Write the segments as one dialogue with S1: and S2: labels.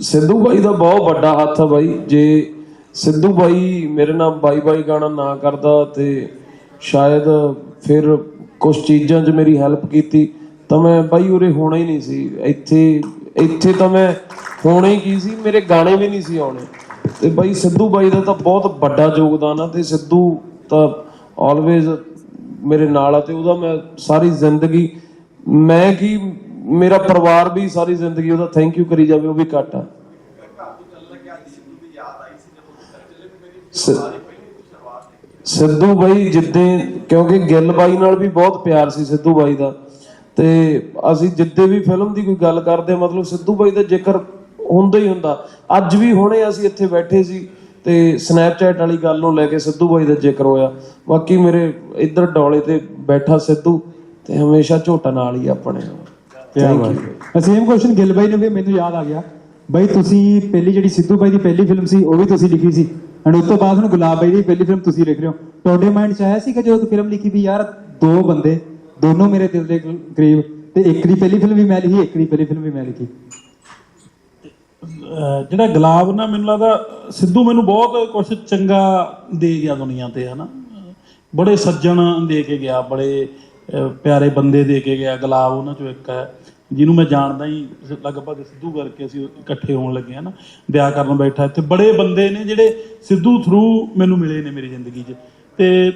S1: ਸਿੱਧੂ ਬਾਈ ਦਾ ਬਹੁਤ ਵੱਡਾ ਹੱਥ ਆ ਬਾਈ। ਜੇ ਸਿੱਧੂ ਬਾਈ ਮੇਰੇ ਨਾਲ ਬਾਈ ਬਾਈ ਗਾਣਾ ਨਾ ਕਰਦਾ ਤੇ ਸ਼ਾਇਦ ਫਿਰ ਕੁਝ ਚੀਜ਼ਾਂ 'ਚ ਮੇਰੀ ਹੈਲਪ ਕੀਤੀ, ਤਾਂ ਮੈਂ ਬਾਈ ਉਰੇ ਹੋਣਾ ਹੀ ਨਹੀਂ ਸੀ। ਇੱਥੇ ਇੱਥੇ ਤਾਂ ਮੈਂ ਹੋਣਾ ਹੀ ਕੀ ਸੀ? ਮੇਰੇ ਗਾਣੇ ਵੀ ਨਹੀਂ ਸੀ ਆਉਣੇ। ਤੇ ਬਾਈ ਸਿੱਧੂ ਬਾਈ ਦਾ ਤਾਂ ਬਹੁਤ ਵੱਡਾ ਯੋਗਦਾਨ ਆ ਤੇ ਸਿੱਧੂ ਤਾਂ ਆਲਵੇਜ਼ ਮੇਰੇ ਨਾਲ ਆ ਤੇ ਉਹਦਾ ਮੈਂ ਸਾਰੀ ਜ਼ਿੰਦਗੀ, ਮੈਂ ਕੀ ਮੇਰਾ ਪਰਿਵਾਰ ਵੀ ਸਾਰੀ ਜ਼ਿੰਦਗੀ ਉਹਦਾ ਥੈਂਕ ਯੂ ਕਰੀ ਜਾਵੇ, ਉਹ ਵੀ ਘੱਟ ਆ। ਸਿੱਧੂ ਬਾਈ ਜਿੱਦੇ, ਕਿਉਂਕਿ ਗਿੱਲ ਬਾਈ ਨਾਲ ਵੀ ਬਹੁਤ ਪਿਆਰ ਸੀ ਸਿੱਧੂ ਬਾਈ ਦਾ। ਤੇ ਅਸੀਂ ਜਿੱਦੇ ਵੀ ਫਿਲਮ ਦੀ ਕੋਈ ਗੱਲ ਕਰਦੇ, ਮਤਲਬ ਸਿੱਧੂ ਬਾਈ ਦਾ ਜ਼ਿਕਰ ਹੁੰਦਾ ਹੀ ਹੁੰਦਾ। ਅੱਜ ਵੀ ਹੁਣੇ ਅਸੀਂ ਇੱਥੇ ਬੈਠੇ ਸੀ ਤੇ ਸਨੈਪਚੈਟ ਵਾਲੀ ਗੱਲ ਨੂੰ ਲੈ ਕੇ ਸਿੱਧੂ ਬਾਈ ਦਾ ਜ਼ਿਕਰ ਹੋਇਆ। ਬਾਕੀ ਮੇਰੇ ਇੱਧਰ ਡੋਲੇ ਤੇ ਬੈਠਾ ਸਿੱਧੂ ਤੇ ਹਮੇਸ਼ਾ ਝੋਟਾ ਨਾਲ ਹੀ ਆਪਣੇ।
S2: ਕਿਆ ਬਾਤ ਸੇਮ ਕੁਐਸਚਨ ਗਿੱਲ ਬਾਈ ਨੂੰ ਵੀ ਮੈਨੂੰ ਯਾਦ ਆ ਗਿਆ। ਬਾਈ ਤੁਸੀਂ ਪਹਿਲੀ ਜਿਹੜੀ ਸਿੱਧੂ ਬਾਈ ਦੀ ਪਹਿਲੀ ਫਿਲਮ ਸੀ ਉਹ ਵੀ ਤੁਸੀਂ ਲਿਖੀ ਸੀ। ਐਂਡ ਉਸ ਤੋਂ ਬਾਅਦ ਹੁਣ ਗੁਲਾਬ ਬਾਈ ਦੀ ਪਹਿਲੀ ਫਿਲਮ ਤੁਸੀਂ ਲਿਖ ਰਹੇ ਹੋ। ਤੁਹਾਡੇ ਮਾਈਂਡ 'ਚ ਆਇਆ ਸੀ ਕਿ ਜਦੋਂ ਤੁਸੀਂ ਫਿਲਮ ਲਿਖੀ ਵੀ ਯਾਰ ਦੋ ਬੰਦੇ ਦੋਨੋਂ ਮੇਰੇ ਦਿਲ ਦੇ ਕਰੀਬ ਤੇ ਇੱਕ ਦੀ ਪਹਿਲੀ ਫਿਲਮ ਵੀ ਮੈਂ ਲਿਖੀ ਇੱਕ ਦੀ ਪਹਿਲੀ ਫਿਲਮ ਵੀ ਮੈਂ ਲਿਖੀ?
S3: ਜਿਹੜਾ ਗੁਲਾਬ ਨਾ ਮੈਨੂੰ ਲੱਗਦਾ ਸਿੱਧੂ ਮੈਨੂੰ ਬਹੁਤ ਕੁਝ ਚੰਗਾ ਦੇ ਗਿਆ ਦੁਨੀਆ ਤੇ ਹਨਾ? ਬੜੇ ਸੱਜਣ ਦੇ ਕੇ ਗਿਆ ਬੜੇ ਪਿਆਰੇ ਬੰਦੇ ਦੇ ਕੇ ਗਿਆ, ਗੁਲਾਬ ਉਹਨਾਂ ਚੋਂ ਇੱਕ ਹੈ, ਜਿਹਨੂੰ ਮੈਂ ਜਾਣਦਾ ਹੀ ਲਗਭਗ ਸਿੱਧੂ ਕਰਕੇ ਅਸੀਂ ਇਕੱਠੇ ਹੋਣ ਲੱਗੇ ਹਨਾ ਵਿਆਹ ਕਰਨ ਬੈਠਾ ਇੱਥੇ। ਬੜੇ ਬੰਦੇ ਨੇ ਜਿਹੜੇ ਸਿੱਧੂ ਥਰੂ ਮੈਨੂੰ ਮਿਲੇ ਨੇ ਮੇਰੀ ਜ਼ਿੰਦਗੀ 'ਚ। ਤੇ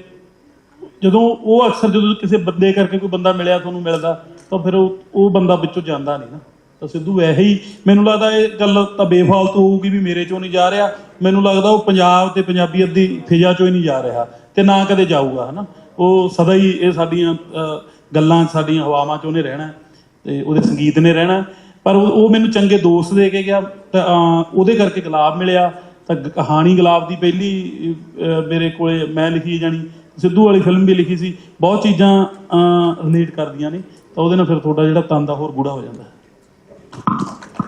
S3: ਜਦੋਂ ਉਹ ਅਕਸਰ ਜਦੋਂ ਕਿਸੇ ਬੰਦੇ ਕਰਕੇ ਕੋਈ ਬੰਦਾ ਮਿਲਿਆ, ਤੁਹਾਨੂੰ ਮਿਲਦਾ, ਤਾਂ ਫਿਰ ਉਹ ਉਹ ਬੰਦਾ ਵਿੱਚੋਂ ਜਾਂਦਾ ਨਹੀਂ ਨਾ। ਤਾਂ ਸਿੱਧੂ ਇਹੋ ਹੀ ਮੈਨੂੰ ਲੱਗਦਾ ਇਹ ਗੱਲ ਤਾਂ ਬੇਫਾਲਤੂ ਹੋਊਗੀ ਵੀ ਮੇਰੇ ਚੋਂ ਨਹੀਂ ਜਾ ਰਿਹਾ। ਮੈਨੂੰ ਲੱਗਦਾ ਉਹ ਪੰਜਾਬ ਤੇ ਪੰਜਾਬੀਅਤ ਦੀ ਫਿਜ਼ਾ ਚੋਂ ਹੀ ਨਹੀਂ ਜਾ ਰਿਹਾ ਤੇ ਨਾ ਕਦੇ ਜਾਊਗਾ, ਹਨਾ। ਉਹ ਸਦਾ ਹੀ ਇਹ ਸਾਡੀਆਂ ਗੱਲਾਂ, ਸਾਡੀਆਂ ਹਵਾਵਾਂ 'ਚ ਉਹਨੇ ਰਹਿਣਾ ਤੇ ਉਹਦੇ ਸੰਗੀਤ ਨੇ ਰਹਿਣਾ। ਪਰ ਉਹ ਉਹ ਮੈਨੂੰ ਚੰਗੇ ਦੋਸਤ ਦੇ ਕੇ ਗਿਆ ਤਾਂ ਉਹਦੇ ਕਰਕੇ ਗੁਲਾਬ ਮਿਲਿਆ। ਤਾਂ ਕਹਾਣੀ ਗੁਲਾਬ ਦੀ ਪਹਿਲੀ ਮੇਰੇ ਕੋਲੇ ਮੈਂ ਲਿਖੀ ਜਾਣੀ ਸਿੱਧੂ ਵਾਲੀ ਫਿਲਮ ਵੀ ਲਿਖੀ ਸੀ। ਬਹੁਤ ਚੀਜ਼ਾਂ ਰਿਲੇਟ ਕਰਦੀਆਂ ਨੇ। ਤਾਂ ਉਹਦੇ ਨਾਲ ਫਿਰ ਤੁਹਾਡਾ ਜਿਹੜਾ ਤਨ ਦਾ ਹੋਰ ਗੂੜਾ ਹੋ ਜਾਂਦਾ।